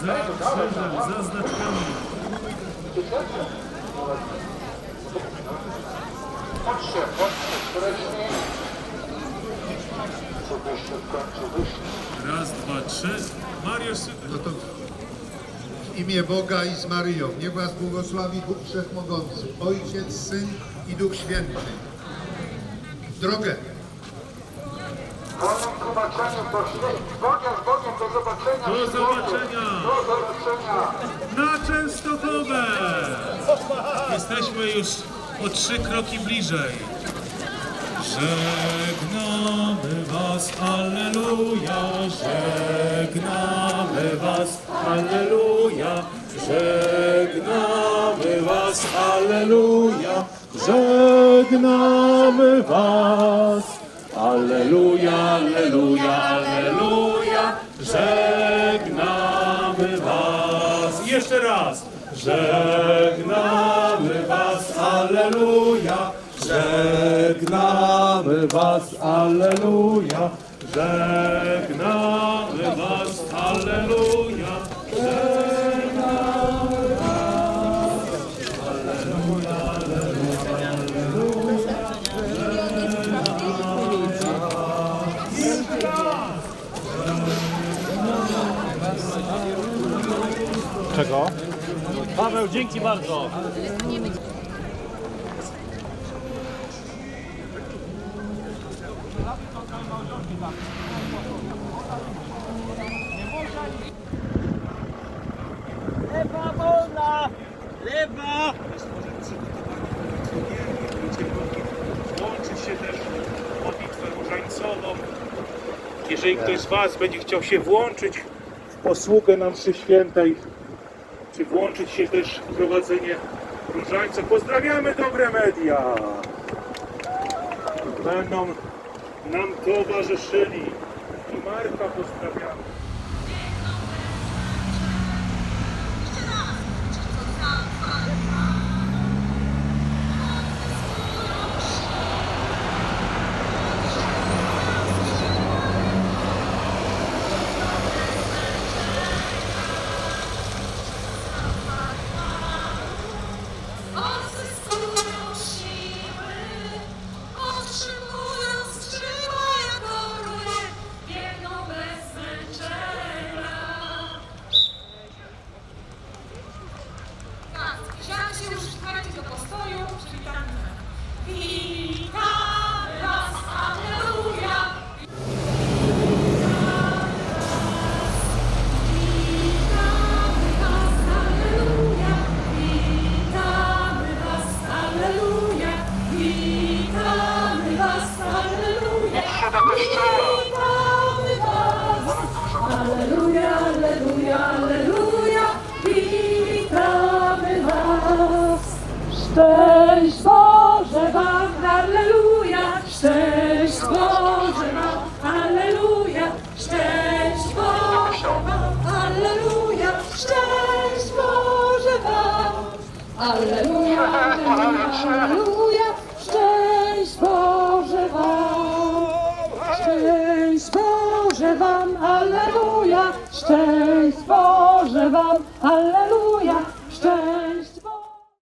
Za krzyżem, za znaczkami. Patrzcie, patrzcie, wcześniej. Co wyższe w końcu wyszli. Raz, dwa, trzy. Mariusz, No to w imię Boga i z Maryją, niech was błogosławi Bóg Wszechmogący, Ojciec, Syn i Duch Święty. W drogę! Wolnym tłumaczeniem święt. Z Bogiem, z Bogiem, do zobaczenia. Do zobaczenia. Do zobaczenia. na Częstochowę! Jesteśmy już o trzy kroki bliżej. Żegnamy Was, Alleluja, żegnamy Was, Alleluja, żegnamy Was, Alleluja, żegnamy Was. Alleluja, Alleluja, Alleluja, Was, Alleluja, żegnamy Was, Alleluja, żegnamy Was, Alleluja, żegnamy Czego? Paweł, dzięki bardzo. Lewa! Łączyć się też modlitwę różańcową. Jeżeli ktoś z Was będzie chciał się włączyć w posługę na mszy świętej, czy włączyć się też w prowadzenie różańca, pozdrawiamy dobre media. Będą nam towarzyszyli. I Marka pozdrawiamy. Alleluja, Alleluja, Alleluja! Witamy Was! Szczęść Boże Wam, Alleluja! Szczęść Boże Wam, Alleluja! Szczęść Boże Wam, Alleluja! Szczęść Boże Wam! Alleluja, Alleluja, Alleluja! Boże wam, Alleluja, szczęść Boże wam, Alleluja, szczęść.